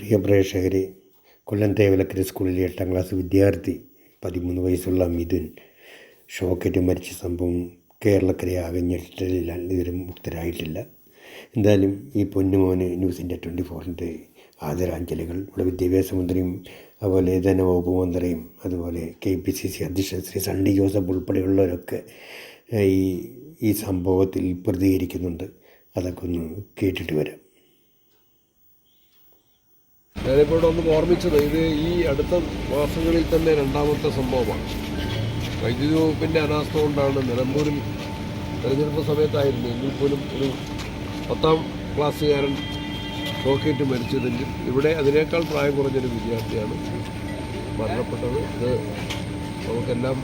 പ്രിയ പ്രേക്ഷകരെ കൊല്ലം തേവലക്കര സ്കൂളിലെ എട്ടാം ക്ലാസ് വിദ്യാർത്ഥി പതിമൂന്ന് വയസ്സുള്ള മിഥുൻ ഷോക്കേറ്റ് മരിച്ച സംഭവം കേരളക്കരയാകെ ഞെട്ടലിലാണ് ഇതുവരെ മുക്തരായിട്ടില്ല. എന്തായാലും ഈ പൊന്നുമോന് ന്യൂസിന്റെ ട്വന്റി ഫോറിന്റെ ആദരാഞ്ജലികൾ ഇവിടെ വിദ്യാഭ്യാസ മന്ത്രിയും അതുപോലെ ധനവകുപ്പ് മന്ത്രിയും അതുപോലെ കെ പി സി സി അധ്യക്ഷൻ ശ്രീ സണ്ണി ജോസഫ് ഉൾപ്പെടെയുള്ളവരൊക്കെ ഈ ഈ സംഭവത്തിൽ പ്രതികരിക്കുന്നുണ്ട്. അതൊക്കെ ഒന്ന് കേട്ടിട്ട് വരാം. ഞാനിപ്പോൾ ഇവിടെ ഒന്ന് ഓർമ്മിച്ചത് ഇത് ഈ അടുത്ത മാസങ്ങളിൽ തന്നെ രണ്ടാമത്തെ സംഭവമാണ്. വൈദ്യുതി വകുപ്പിന്റെ അനാസ്ഥ കൊണ്ടാണ് നിലമ്പൂരിൽ തെരഞ്ഞെടുപ്പ് സമയത്തായിരുന്നു എങ്കിൽ പോലും ഒരു പത്താം ക്ലാസ്സുകാരൻ ഷോക്കേറ്റ് മരിച്ചതെങ്കിൽ ഇവിടെ അതിനേക്കാൾ പ്രായം കുറഞ്ഞൊരു വിദ്യാർത്ഥിയാണ് മരണപ്പെട്ടത്. ഇത് നമുക്കെല്ലാം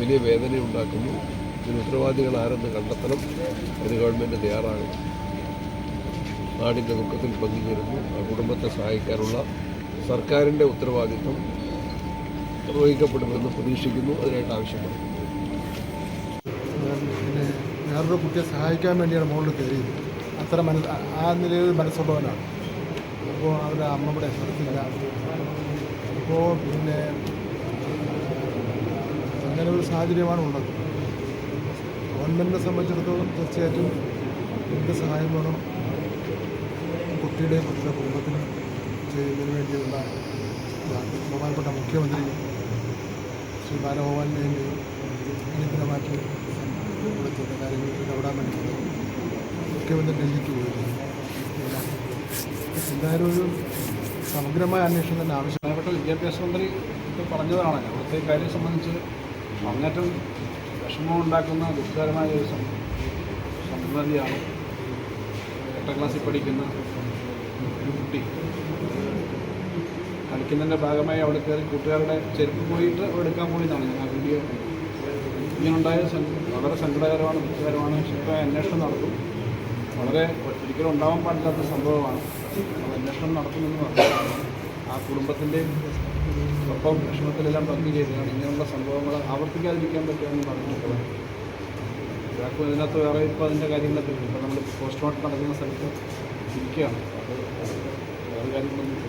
വലിയ വേദനയുണ്ടാക്കുന്നു. ഇതിന് ഉത്തരവാദികൾ ആരെന്ന് കണ്ടെത്തണം. ഇത് ഗവൺമെന്റ് തയ്യാറാകണം. നാടിന്റെ ദുഃഖത്തിൽ പങ്കുചേരുന്നു ആ കുടുംബത്തെ സഹായിക്കാനുള്ള സർക്കാരിന്റെ ഉത്തരവാദിത്വം നിർവഹിക്കപ്പെടുമെന്ന് പ്രതീക്ഷിക്കുന്നു. അതിനായിട്ട് ആവശ്യപ്പെടുന്നു. വേറൊരു കുട്ടിയെ സഹായിക്കാൻ വേണ്ടിയാണ് മുകളിൽ കയറിയത്. അത്ര മനസ്സ് ആ- നിലയിൽ മനസ്സുള്ളവനാണ്. അപ്പോൾ അവരുടെ അമ്മയുടെ സ്ഥലത്തില്ല അപ്പോൾ പിന്നെ അങ്ങനെ ഒരു സാഹചര്യമാണ് ഉള്ളത്. ഗവൺമെന്റിനെ സംബന്ധിച്ചിടത്തോളം തീർച്ചയായിട്ടും എന്ത് സഹായം വേണം. കുട്ടിയുടെയും അവരുടെ കുടുംബത്തിനും ചെയ്യുന്നതിന് വേണ്ടിയുള്ള ബഹുമാനപ്പെട്ട മുഖ്യമന്ത്രി ശ്രീ ബാലഗോപാലിനെയും അടിയന്തരമായിട്ട് ഇവിടെ ചില കാര്യങ്ങൾ ഇടപെടാൻ വേണ്ടി. മുഖ്യമന്ത്രി ഡൽഹിക്ക് പോയിരുന്നു. എന്തായാലും ഒരു സമഗ്രമായ അന്വേഷണം തന്നെ ആവശ്യം. ബഹുമാനപ്പെട്ട വിദ്യാഭ്യാസ മന്ത്രി ഇപ്പോൾ പറഞ്ഞതാണ് അവിടുത്തെ കാര്യം സംബന്ധിച്ച് അങ്ങേറ്റം വിഷമം ഉണ്ടാക്കുന്ന ദുഃഖകരമായ ഒരു സംഗതിയാണ് എട്ടാം ക്ലാസ്സിൽ പഠിക്കുന്ന ഒരു കുട്ടി. കളിക്കുന്നതിന്റെ ഭാഗമായി അവിടെ കയറി കൂട്ടുകാരുടെ ചെരുപ്പ് പോയിട്ട് എടുക്കാൻ പോയി എന്നാണ് ഞാൻ ആ വീഡിയോ ഇങ്ങനെയുണ്ടായ വളരെ സങ്കടകരമാണ് ദുഃഖകരമാണ്. ശരിക്കും അന്വേഷണം നടത്തും വളരെ ഒരിക്കലും ഉണ്ടാവാൻ പാടില്ലാത്ത സംഭവമാണ്. അത് അന്വേഷണം നടത്തുമെന്ന് പറഞ്ഞു ആ കുടുംബത്തിന്റെയും ഒപ്പം വിഷമത്തിലെല്ലാം ചെയ്തതാണ്. ഇങ്ങനെയുള്ള സംഭവങ്ങൾ ആവർത്തിക്കാതിരിക്കാൻ പറ്റുമെന്ന് പറഞ്ഞിട്ടുള്ളത് ഇതിനകത്ത് വേറെ ഇപ്പോൾ അതിന്റെ കാര്യങ്ങളൊക്കെ ഇപ്പോൾ നമ്മൾ പോസ്റ്റ്മോർട്ടം നടക്കുന്ന സ്ഥലത്ത് ഇരിക്കുകയാണ്. അത് വേറെ കാര്യങ്ങളൊന്നും